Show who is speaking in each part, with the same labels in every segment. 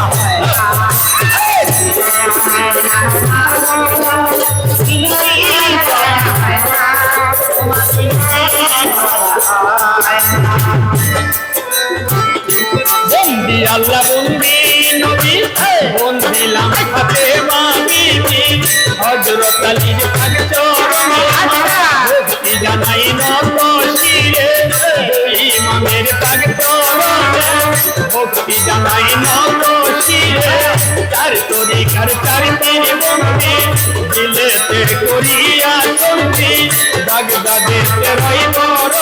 Speaker 1: I'm কালির চরণ জানাই নশিরে ইমামের তাক ভক্তি জানাই নশিরে তার তরি কার তার তিন বন্দি দিলেতে করিয়া চন্দি দাগ দাগে রই বড়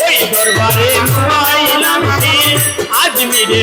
Speaker 1: ওই দরবারে মাইলাম আজমিরে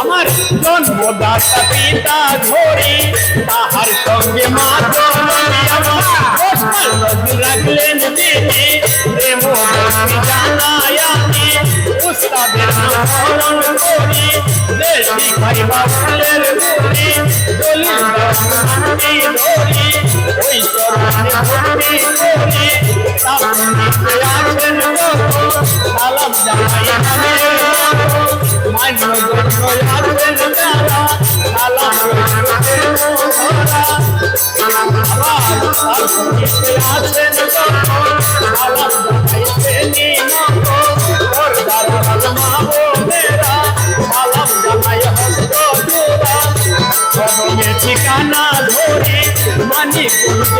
Speaker 1: আমার জন্মদাতা পিতা ঘোরে তাহার সঙ্গে মাতা রাখলেন তিনি প্রেম জানায়াতে ধারণ করি দেশি খাইবা ফুলের করি ডলি ধরি ওই সরানে ভক্তি করি সামনে আছেন সালাম জানাই আমি মান্য গণ্য আছেন তারা সালাম আবার আছেন 幸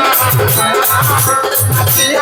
Speaker 1: Hey,